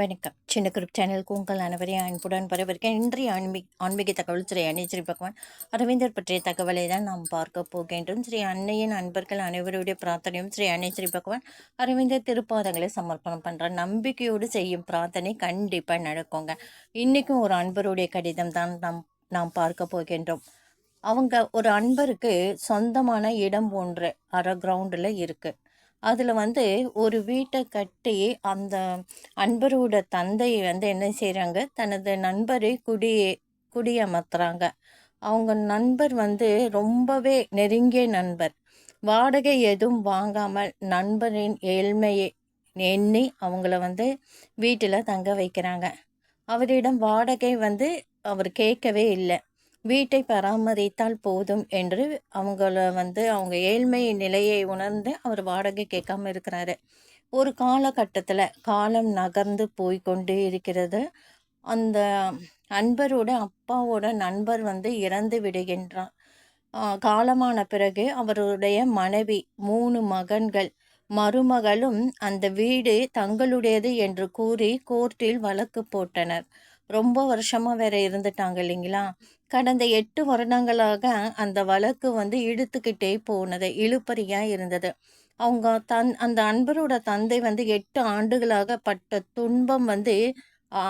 வணக்கம். சின்ன குரூப் சேனலுக்கு உங்கள் அனைவரையும் அன்புடன் வரவேற்க இன்றைய ஆன்மீக ஆன்மீக தகவல் ஸ்ரீ அன்னை ஸ்ரீ பகவான் அரவிந்தர் பற்றிய தகவலை தான் நாம் பார்க்க போகின்றோம். ஸ்ரீ அன்னையின் அன்பர்கள் அனைவருடைய பிரார்த்தனையும் ஸ்ரீ அன்னை ஸ்ரீ பகவான் அரவிந்தர் திருப்பாதங்களை சமர்ப்பணம் பண்ணுற நம்பிக்கையோடு செய்யும் பிரார்த்தனை கண்டிப்பாக நடக்குங்க. இன்றைக்கும் ஒரு அன்பருடைய கடிதம் தான் நாம் நாம் பார்க்க போகின்றோம். அவங்க ஒரு அன்பருக்கு சொந்தமான இடம் ஒன்று அரை கிரவுண்டில் இருக்குது அதில் வந்து ஒரு வீட்டை கட்டி அந்த அன்பரோட தந்தை வந்து என்ன செய்கிறாங்க தனது நண்பரை குடி குடியமர்த்துறாங்க. அவங்க நண்பர் வந்து ரொம்பவே நெருங்கிய நண்பர். வாடகை எதுவும் வாங்காமல் நண்பரின் ஏழ்மையை எண்ணி அவங்கள வந்து வீட்டில் தங்க வைக்கிறாங்க. அவரிடம் வாடகை வந்து அவர் கேட்கவே இல்லை. வீட்டை பராமரித்தால் போதும் என்று அவங்கள வந்து அவங்க ஏழ்மை நிலையை உணர்ந்து அவர் வாடகை கேட்காம இருக்கிறாரு. ஒரு காலகட்டத்தில் காலம் நகர்ந்து போய் கொண்டு இருக்கிறது. அந்த அன்பரோட அப்பாவோட நண்பர் வந்து இறந்து விடுகின்றார் காலமான பிறகு அவருடைய மனைவி மூணு மகன்கள் மருமகளும் அந்த வீடு தங்களுடையது என்று கூறி கோர்ட்டில் வழக்கு போட்டனர். ரொம்ப வருஷமாக வேற இருந்துட்டாங்க இல்லைங்களா? கடந்த எட்டு வருடங்களாக அந்த வழக்கு வந்து இழுத்துக்கிட்டே போனது இழுப்பறியாக இருந்தது. அவங்க தன் அந்த அன்பரோட தந்தை வந்து எட்டு ஆண்டுகளாக பட்ட துன்பம் வந்து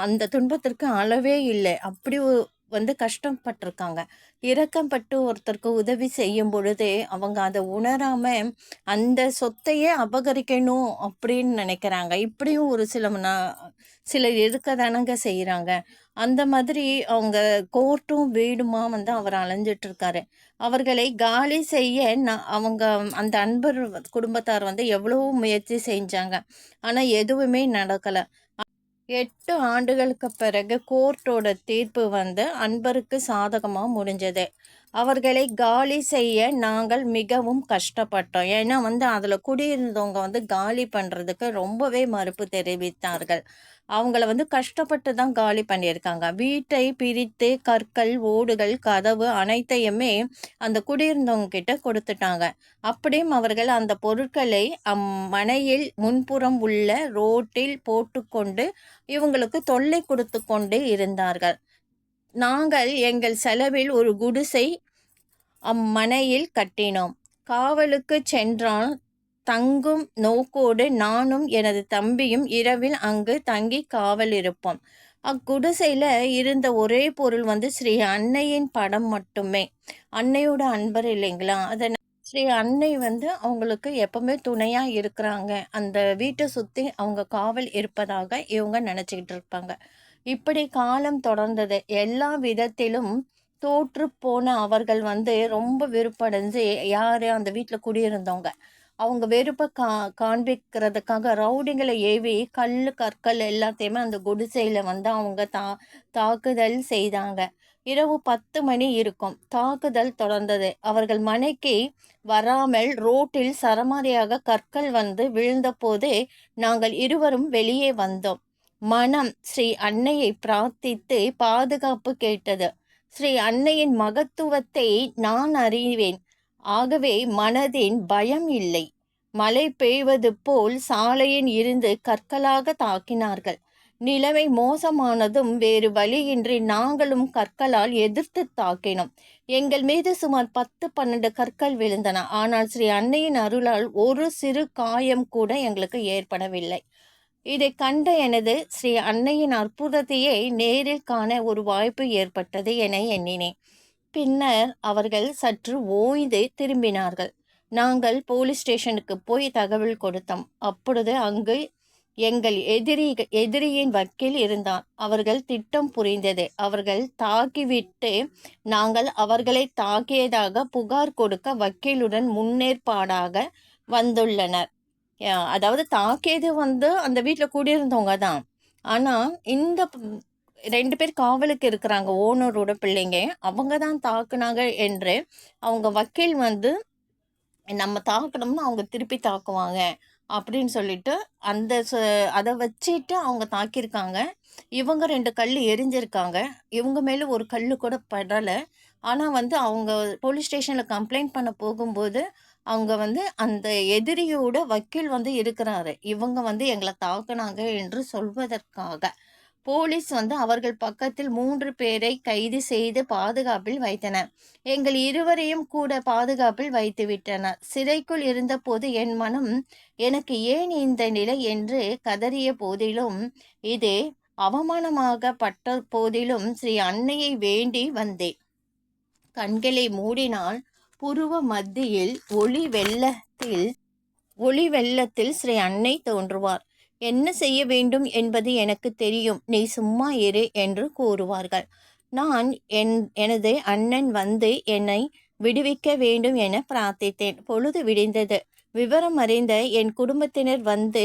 அந்த துன்பத்திற்கு அளவே இல்லை. அப்படி வந்து கஷ்டப்பட்டிருக்காங்க. இரக்கம்பட்டு ஒருத்தருக்கு உதவி செய்யும் பொழுதே அவங்க அதை உணராம அந்த சொத்தையே அபகரிக்கணும் அப்படின்னு நினைக்கிறாங்க. இப்படியும் ஒரு சில சிலர் இருக்க தானங்க செய்கிறாங்க அந்த மாதிரி அவங்க கோர்ட்டும் வீடுமா வந்து அவர் அலைஞ்சிட்டு இருக்காரு அவர்களை காலி செய்ய நான் அவங்க அந்த அன்பர் குடும்பத்தார் வந்து எவ்வளவோ முயற்சி செஞ்சாங்க. ஆனால் எதுவுமே நடக்கலை. எட்டு ஆண்டுகளுக்கு பிறகு கோர்ட்டோட தீர்ப்பு வந்து அன்பருக்கு சாதகமாக முடிஞ்சது. அவர்களை காலி செய்ய நாங்கள் மிகவும் கஷ்டப்பட்டோம். ஏன்னா வந்து அதில் குடியிருந்தவங்க வந்து காலி பண்ணுறதுக்கு ரொம்பவே மறுப்பு தெரிவித்தார்கள். அவங்கள வந்து கஷ்டப்பட்டு தான் காலி பண்ணியிருக்காங்க. வீட்டை பிரித்து கற்கள் ஓடுகள் கதவு அனைத்தையுமே அந்த குடியிருந்தவங்க கிட்ட கொடுத்துட்டாங்க. அப்படியும் அவர்கள் அந்த பொருட்களை அம்மனையில் முன்புறம் உள்ள ரோட்டில் போட்டுக்கொண்டு இவங்களுக்கு தொல்லை கொடுத்து கொண்டு இருந்தார்கள். நாங்கள் எங்கள் செலவில் ஒரு குடிசை அம்மனையில் கட்டினோம். காவலுக்கு சென்றால் தங்கும் நோக்கோடு நானும் எனது தம்பியும் இரவில் அங்கு தங்கி காவல் இருப்போம். அக்குடிசையில் இருந்த ஒரே பொருள் வந்து ஸ்ரீ அன்னையின் படம் மட்டுமே. அன்னையோட அன்பர் இல்லைங்களா? அதை ஸ்ரீ அன்னை வந்து அவங்களுக்கு எப்பவுமே துணையாக இருக்கிறாங்க. அந்த வீட்டை சுற்றி அவங்க காவல் இருப்பதாக இவங்க நினச்சிக்கிட்டு இருப்பாங்க. இப்படி காலம் தொடர்ந்தது. எல்லா விதத்திலும் தோற்று போன அவர்கள் வந்து ரொம்ப வெறுப்படைஞ்சு யார் அந்த வீட்டில் குடியிருந்தவங்க. அவங்க வெறுப்பை கா காண்பிக்கிறதுக்காக ரவுடிங்களை ஏவி கல் கற்கள் எல்லாத்தையுமே அந்த குடிசையில் வந்து அவங்க தா தாக்குதல் செய்தாங்க. இரவு பத்து மணி இருக்கும். தாக்குதல் தொடர்ந்தது. அவர்கள் மனைக்கு வராமல் ரோட்டில் சரமாரியாக கற்கள் வந்து விழுந்தபோது நாங்கள் இருவரும் வெளியே வந்தோம். மனம் ஸ்ரீ அன்னையை பிரார்த்தித்து பாதுகாப்பு கேட்டது. ஸ்ரீ அன்னையின் மகத்துவத்தை நான் அறிவேன். ஆகவே மனதின் பயம் இல்லை. மழை பெய்வது போல் சாலையின் இருந்து கற்களாக தாக்கினார்கள். நிலைமை மோசமானதும் வேறு வழியின்றி நாங்களும் கற்களால் எதிர்த்து தாக்கினோம். எங்கள் மீது சுமார் பத்து பன்னெண்டு கற்கள் விழுந்தன. ஆனால் ஸ்ரீ அன்னையின் அருளால் ஒரு சிறு காயம் கூட எங்களுக்கு ஏற்படவில்லை. இதை கண்ட எனது ஸ்ரீ அன்னையின் அற்புதத்தையே நேரில் காண ஒரு வாய்ப்பு ஏற்பட்டது என எண்ணினேன். பின்னர் அவர்கள் சற்று ஓய்ந்து திரும்பினார்கள். நாங்கள் போலீஸ் ஸ்டேஷனுக்கு போய் தகவல் கொடுத்தோம். அப்பொழுது அங்கு எங்கள் எதிரி எதிரியின் வக்கீல் இருந்தான் அவர்கள் திட்டம் புரிந்தது. அவர்கள் தாக்கிவிட்டு நாங்கள் அவர்களை தாக்கியதாக புகார் கொடுக்க வக்கீலுடன் முன்னேற்பாடாக வந்துள்ளனர். அதாவது தாக்கியது வந்து அந்த வீட்டில் கூடியிருந்தவங்க தான். ஆனால் இந்த ரெண்டு பேர் காவலுக்கு இருக்கிறாங்க ஓனரோட பிள்ளைங்க. அவங்க தான் தாக்குனாங்க என்று அவங்க வக்கீல் வந்து நம்ம தாக்கணும்னா அவங்க திருப்பி தாக்குவாங்க அப்படின்னு சொல்லிட்டு அந்த அதை வச்சுட்டு அவங்க தாக்கியிருக்காங்க. இவங்க ரெண்டு கல் எரிஞ்சிருக்காங்க. இவங்க மேலே ஒரு கல் கூட படலை. ஆனால் வந்து அவங்க போலீஸ் ஸ்டேஷனில் கம்ப்ளைண்ட் பண்ண போகும்போது அவங்க வந்து அந்த எதிரியோட வக்கீல் வந்து இருக்கிறாரு. இவங்க வந்து எங்களை தாக்குனாங்க என்று சொல்வதற்காக. போலீஸ் வந்து அவர்கள் பக்கத்தில் மூன்று பேரை கைது செய்து பாதுகாப்பில் வைத்தனர். எங்கள் இருவரையும் கூட பாதுகாப்பில் வைத்து விட்டனர். சிறைக்குள் இருந்தபோது என் மனம் எனக்கு ஏன் இந்த நிலை? என்று கதறிய போதிலும் இது அவமானமாகப்பட்ட போதிலும் ஸ்ரீ அன்னையை வேண்டி வந்தேன். கண்களை மூடினால் புருவ மத்தியில் ஒளி வெள்ளத்தில் ஒளி வெள்ளத்தில் ஸ்ரீ அன்னை தோன்றுவார். என்ன செய்ய வேண்டும் என்பது எனக்கு தெரியும். நீ சும்மா இரு என்று கூறுவார்கள். நான் என் எனது அண்ணன் வந்து என்னை விடுவிக்க வேண்டும் என பிரார்த்தித்தேன். பொழுது விடிந்தது. விவரம் அறிந்த என் குடும்பத்தினர் வந்து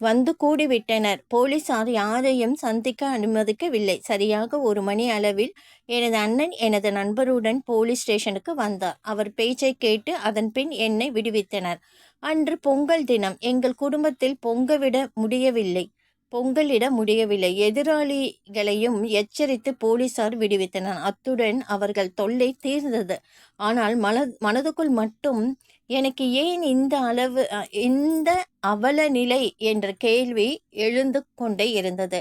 வந்து கூடிவிட்டனர். போலீசார் யாரையும் சந்திக்க அனுமதிக்கவில்லை. சரியாக ஒரு மணி அளவில் எனது அண்ணன் எனது நண்பருடன் போலீஸ் ஸ்டேஷனுக்கு வந்தார். அவர் பேச்சை கேட்டு அதன் பின் என்னை விடுவித்தனர். அன்று பொங்கல் தினம். எங்கள் குடும்பத்தில் பொங்கவிட முடியவில்லை. பொங்கலிட முடியவில்லை. எதிராளிகளையும் எச்சரித்து போலீசார் விடுவித்தனர். அத்துடன் அவர்கள் தொல்லை தீர்ந்தது. ஆனால் மன மனதுக்குள் மட்டும் எனக்கு ஏன் இந்த அளவு இந்த அவல நிலை? என்ற கேள்வி எழுந்து கொண்டே இருந்தது.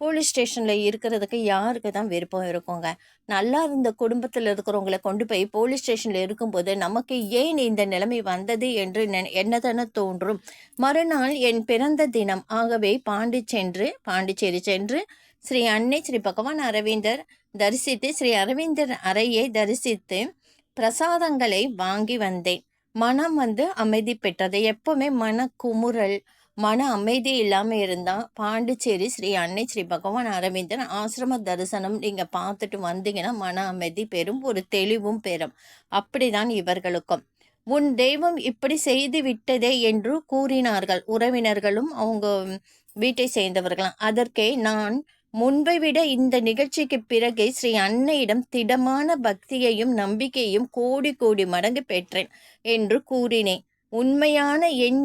போலீஸ் ஸ்டேஷனில் இருக்கிறதுக்கு யாருக்கு தான் விருப்பம் இருக்குங்க? நல்லா இருந்த குடும்பத்தில் இருக்கிறவங்கள கொண்டு போய் போலீஸ் ஸ்டேஷனில் இருக்கும்போது நமக்கு ஏன் இந்த நிலைமை வந்தது என்று என்னதான தோன்றும். மறுநாள் என் பிறந்த தினம். ஆகவே பாண்டி சென்று பாண்டிச்சேரி சென்று ஸ்ரீ அன்னை ஸ்ரீ பகவான் அரவிந்தர் தரிசித்து ஸ்ரீ அரவிந்தர் அறையை தரிசித்து பிரசாதங்களை வாங்கி வந்தேன். மனம் வந்து அமைதி பெற்றது. எப்போவுமே மன குமுறல் மன அமைதி இல்லாமல் இருந்தால் பாண்டிச்சேரி ஸ்ரீ அன்னை ஸ்ரீ பகவான் அரவிந்தன் ஆசிரம தரிசனம் நீங்கள் பார்த்துட்டு வந்தீங்கன்னா மன அமைதி பெறும் ஒரு தெளிவும் பெறும். அப்படிதான் இவர்களுக்கும். உன் தெய்வம் இப்படி செய்து விட்டதே என்று கூறினார்கள். உறவினர்களும் அவங்க வீட்டை சேர்ந்தவர்களாம் அதற்கே நான் முன்பை விட இந்த நிகழ்ச்சிக்கு பிறகே ஸ்ரீ அன்னையிடம் திடமான பக்தியையும் நம்பிக்கையும் கோடி கோடி மடங்கு பெற்றேன் என்று கூறினேன். உண்மையான என்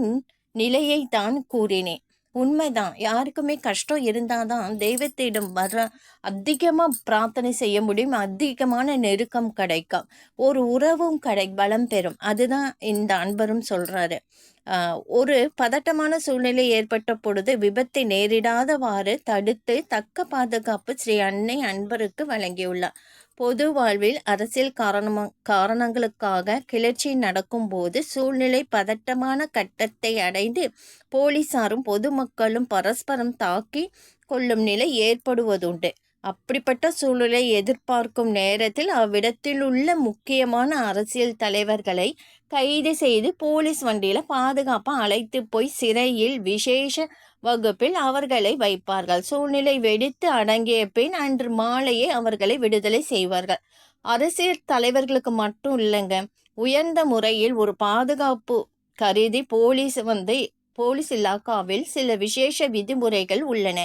நிலையை தான் கூறினேன். உண்மைதான் யாருக்குமே கஷ்டம் இருந்தால் தான் தெய்வத்திடம் வர அதிகமாக பிரார்த்தனை செய்ய முடியும். அதிகமான நெருக்கம் கிடைக்கும். ஒரு உறவும் கடை பலம் பெறும். அதுதான் இந்த அன்பரும் சொல்கிறாரு ஒரு பதட்டமான சூழ்நிலை ஏற்பட்ட பொழுது விபத்தை நேரிடாதவாறு தடுத்து தக்க பாதுகாப்பு ஸ்ரீ அன்னை அன்பருக்கு வழங்கியுள்ளார். பொது வாழ்வில் அரசியல் காரணம் காரணங்களுக்காக கிளர்ச்சி நடக்கும் போது சூழ்நிலை பதட்டமான கட்டத்தை அடைந்து போலீசாரும் பொதுமக்களும் பரஸ்பரம் தாக்கி கொள்ளும் நிலை ஏற்படுவதுண்டு. அப்படிப்பட்ட சூழலை எதிர்பார்க்கும் நேரத்தில் அவ்விடத்தில் உள்ள முக்கியமான அரசியல் தலைவர்களை கைது செய்து போலீஸ் வண்டியில் பாதுகாப்பாக அழைத்து போய் சிறையில் விசேஷ வகுப்பில் அவர்களை வைப்பார்கள். சூழ்நிலை வெடித்து அடங்கிய பின் அன்று மாலையே அவர்களை விடுதலை செய்வார்கள். அரசியல் தலைவர்களுக்கு மட்டும் இல்லைங்க உயர்ந்த முறையில் ஒரு பாதுகாப்பு கருதி போலீஸ் வந்து போலீஸ் இலாக்காவில் சில விசேஷ விதிமுறைகள் உள்ளன.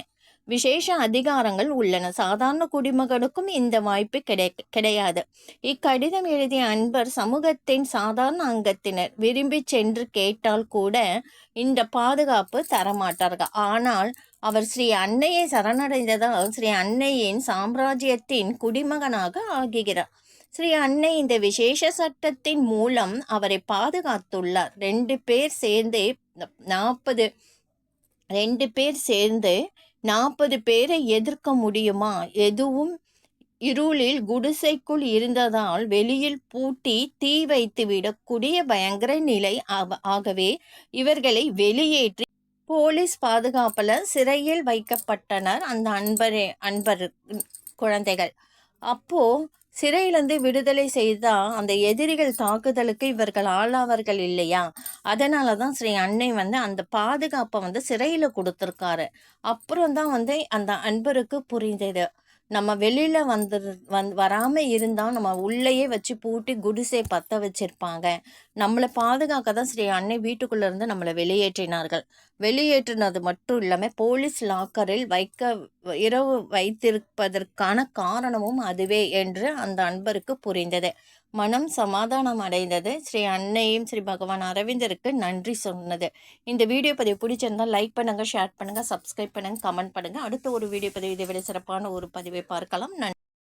விசேஷ அதிகாரங்கள் உள்ளன. சாதாரண குடிமகனுக்கும் இந்த வாய்ப்பு கிடை கிடையாது. இக்கடிதம் எழுதிய அன்பர் சமூகத்தின் சாதாரண அங்கத்தினர் விரும்பி சென்று கேட்டால் கூட இந்த பாதுகாப்பு தரமாட்டார்கள். ஆனால் அவர் ஸ்ரீ அன்னையை சரணடைந்ததால் ஸ்ரீ அன்னையின் சாம்ராஜ்யத்தின் குடிமகனாக ஆகுகிறார். ஸ்ரீ அன்னை இந்த விசேஷ சட்டத்தின் மூலம் அவரை பாதுகாத்துள்ளார். ரெண்டு பேர் சேர்ந்து நாற்பது ரெண்டு பேர் சேர்ந்து நாற்பது பேரை எதிர்க்க முடியுமா? எதுவும் இருளில் குடிசைக்குள் இருந்ததால் வெளியில் பூட்டி தீ வைத்து விடக்கூடிய பயங்கர நிலை ஆகவே இவர்களை வெளியேற்றி போலீஸ் பாதுகாப்பில் சிறையில் வைக்கப்பட்டனர் அந்த அன்பரே அன்பர் குழந்தைகள். அப்போது சிறையிலிருந்து விடுதலை செய்தால் அந்த எதிரிகள் தாக்குதலுக்கு இவர்கள் ஆளாவார்கள் இல்லையா? அதனால தான் ஸ்ரீ அன்னை வந்து அந்த பாதுகாப்பை வந்து சிறையில் கொடுத்துருக்காரு. அப்புறம் தான் வந்து அந்த அன்பருக்கு புரிந்தது. நம்ம வெளியில் வந்து வந் வராமல் இருந்தால் நம்ம உள்ளேயே வச்சு பூட்டி குடிசை பற்ற வச்சுருப்பாங்க. நம்மளை பாதுகாக்க தான் ஸ்ரீ அன்னை வீட்டுக்குள்ளேருந்து நம்மளை வெளியேற்றினார்கள். வெளியேற்றினது மட்டும் இல்லாமல் போலீஸ் லாக்கரில் வைக்க இரவு வைத்திருப்பதற்கான காரணமும் அதுவே என்று அந்த அன்பருக்கு புரிந்தது. மனம் சமாதானம் அடைந்தது. ஸ்ரீ அன்னையும் ஸ்ரீ பகவான் அரவிந்தருக்கு நன்றி சொன்னது. இந்த வீடியோ பதிவு பிடிச்சிருந்தால் லைக் பண்ணுங்கள் ஷேர் பண்ணுங்கள் சப்ஸ்கிரைப் பண்ணுங்கள் கமெண்ட் பண்ணுங்கள் அடுத்த ஒரு வீடியோ பதிவு இதை விட சிறப்பான ஒரு பதிவை பார்க்கலாம். நன்றி.